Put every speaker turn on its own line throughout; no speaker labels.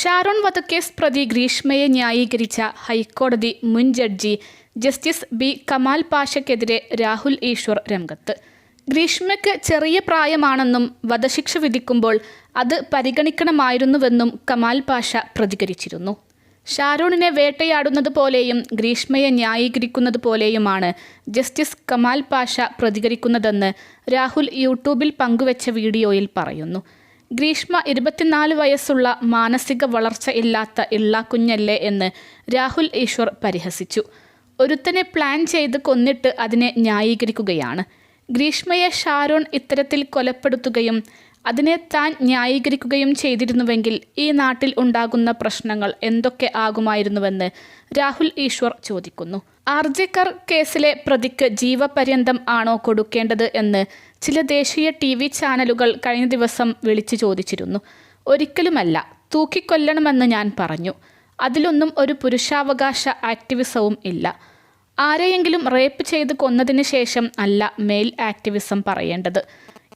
ഷാരോൺ വധക്കേസ് പ്രതി ഗ്രീഷ്മയെ ന്യായീകരിച്ച ഹൈക്കോടതി മുൻ ജഡ്ജി ജസ്റ്റിസ് ബി കമാൽ പാഷയ്ക്കെതിരെ രാഹുൽ ഈശ്വർ രംഗത്ത്. ഗ്രീഷ്മയ്ക്ക് ചെറിയ പ്രായമാണെന്നും വധശിക്ഷ വിധിക്കുമ്പോൾ അത് പരിഗണിക്കണമായിരുന്നുവെന്നും കമാൽ പാഷ പ്രതികരിച്ചിരുന്നു. ഷാരോണിനെ വേട്ടയാടുന്നത് പോലെയും ഗ്രീഷ്മയെ ന്യായീകരിക്കുന്നത് പോലെയുമാണ് ജസ്റ്റിസ് കമാൽ പാഷ പ്രതികരിക്കുന്നതെന്ന് രാഹുൽ യൂട്യൂബിൽ പങ്കുവച്ച വീഡിയോയിൽ പറയുന്നു. ഗ്രീഷ്മ ഇരുപത്തിനാല് വയസ്സുള്ള മാനസിക വളർച്ച ഇല്ലാത്ത ഇള്ളാക്കുഞ്ഞല്ലേ എന്ന് രാഹുൽ ഈശ്വർ പരിഹസിച്ചു. ഒരുത്തനെ പ്ലാൻ ചെയ്ത് കൊന്നിട്ട് അതിനെ ന്യായീകരിക്കുകയാണ്. ഗ്രീഷ്മയെ ഷാരോൺ ഇത്തരത്തിൽ കൊലപ്പെടുത്തുകയും അതിനെ താൻ ന്യായീകരിക്കുകയും ചെയ്തിരുന്നുവെങ്കിൽ ഈ നാട്ടിൽ ഉണ്ടാകുന്ന പ്രശ്നങ്ങൾ എന്തൊക്കെ ആകുമായിരുന്നുവെന്ന് രാഹുൽ ഈശ്വർ ചോദിക്കുന്നു. ആർജിക്കർ കേസിലെ പ്രതിക്ക് ജീവപര്യന്തം ആണോ കൊടുക്കേണ്ടത് എന്ന് ചില ദേശീയ ടി വി ചാനലുകൾ കഴിഞ്ഞ ദിവസം വിളിച്ചു ചോദിച്ചിരുന്നു. ഒരിക്കലുമല്ല തൂക്കിക്കൊല്ലണമെന്ന് ഞാൻ പറഞ്ഞു. അതിലൊന്നും ഒരു പുരുഷാവകാശ ആക്ടിവിസവും ഇല്ല. ആരെയെങ്കിലും റേപ്പ് ചെയ്ത് കൊന്നതിന് ശേഷം അല്ല മെയിൽ ആക്ടിവിസം പറയേണ്ടത്.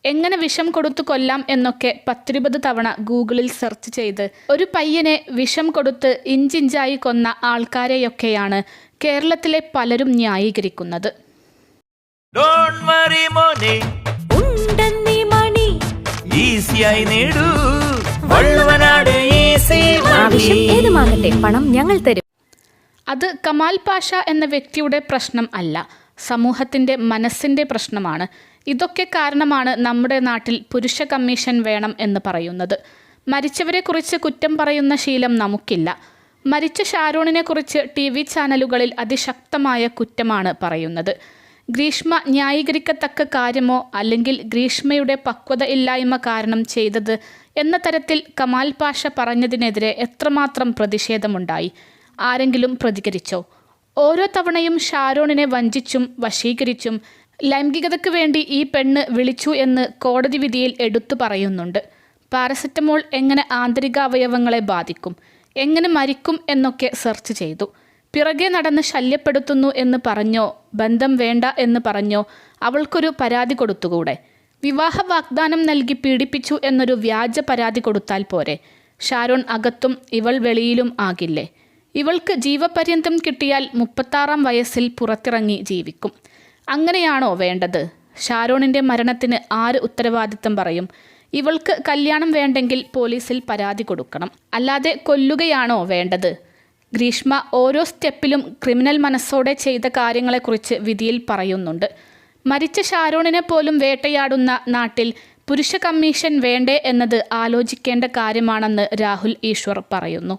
എങ്ങനെ വിഷം കൊടുത്തു കൊല്ലാം എന്നൊക്കെ പത്തിരുപത് തവണ ഗൂഗിളിൽ സെർച്ച് ചെയ്ത് ഒരു പയ്യനെ വിഷം കൊടുത്ത് ഇഞ്ചിഞ്ചായി കൊന്ന ആൾക്കാരെയൊക്കെയാണ് കേരളത്തിലെ പലരും ന്യായീകരിക്കുന്നത്.
ഡോണ്ട് വറി മോനെ.
ഉണ്ടെന്നീ മണി.
ഈസിയായി നേടൂ. വള്ളുവനാട് ഈസി
ആവശ്യം ഏതുമാകട്ടെ പണം ഞങ്ങൾ തരും.
അത് കമാൽ പാഷ എന്ന വ്യക്തിയുടെ പ്രശ്നം അല്ല. സമൂഹത്തിന്റെ മനസ്സിന്റെ പ്രശ്നമാണ്. ഇതൊക്കെ കാരണമാണ് നമ്മുടെ നാട്ടിൽ പുരുഷ കമ്മീഷൻ വേണം എന്ന് പറയുന്നത്. മരിച്ചവരെക്കുറിച്ച് കുറ്റം പറയുന്ന ശീലം നമുക്കില്ല. മരിച്ച ഷാരോണിനെക്കുറിച്ച് ടി വി ചാനലുകളിൽ അതിശക്തമായ കുറ്റമാണ് പറയുന്നത്. ഗ്രീഷ്മ ന്യായീകരിക്കത്തക്ക കാര്യമോ അല്ലെങ്കിൽ ഗ്രീഷ്മയുടെ പക്വത ഇല്ലായ്മ കാരണം ചെയ്തത് എന്ന തരത്തിൽ കമാൽ പാഷ പറഞ്ഞതിനെതിരെ എത്രമാത്രം പ്രതിഷേധമുണ്ടായി? ആരെങ്കിലും പ്രതികരിച്ചോ? ഓരോ തവണയും ഷാരോണിനെ വഞ്ചിച്ചും വശീകരിച്ചും ലൈംഗികതയ്ക്ക് വേണ്ടി ഈ പെണ്ണ് വിളിച്ചു എന്ന് കോടതി വിധിയിൽ എടുത്തു പറയുന്നുണ്ട്. പാരസെറ്റമോൾ എങ്ങനെ ആന്തരികാവയവങ്ങളെ ബാധിക്കും? എങ്ങനെ മരിക്കും എന്നൊക്കെ സെർച്ച് ചെയ്തു. പിറകെ നടന്ന് ശല്യപ്പെടുത്തുന്നു എന്ന് പറഞ്ഞോ ബന്ധം വേണ്ട എന്ന് പറഞ്ഞോ അവൾക്കൊരു പരാതി കൊടുത്തുകൂടെ? വിവാഹ വാഗ്ദാനം നൽകി പീഡിപ്പിച്ചു എന്നൊരു വ്യാജ പരാതി കൊടുത്താൽ പോരെ? ഷാരോൺ അകത്തും ഇവൾ വെളിയിലും ആകില്ലേ? ഇവൾക്ക് ജീവപര്യന്തം കിട്ടിയാൽ മുപ്പത്താറാം വയസ്സിൽ പുറത്തിറങ്ങി ജീവിക്കും. അങ്ങനെയാണോ വേണ്ടത്? ഷാരോണിന്റെ മരണത്തിന് ആര് ഉത്തരവാദിത്തം പറയും? ഇവൾക്ക് കല്യാണം വേണ്ടെങ്കിൽ പോലീസിൽ പരാതി കൊടുക്കണം. അല്ലാതെ കൊല്ലുകയാണോ വേണ്ടത്? ഗ്രീഷ്മ ഓരോ സ്റ്റെപ്പിലും ക്രിമിനൽ മനസ്സോടെ ചെയ്ത കാര്യങ്ങളെക്കുറിച്ച് വിധിയിൽ പറയുന്നുണ്ട്. മരിച്ച ഷാരോണിനെ പോലും വേട്ടയാടുന്ന നാട്ടിൽ പുരുഷ കമ്മീഷൻ വേണ്ടേ എന്നത് ആലോചിക്കേണ്ട കാര്യമാണെന്ന് രാഹുൽ ഈശ്വർ പറയുന്നു.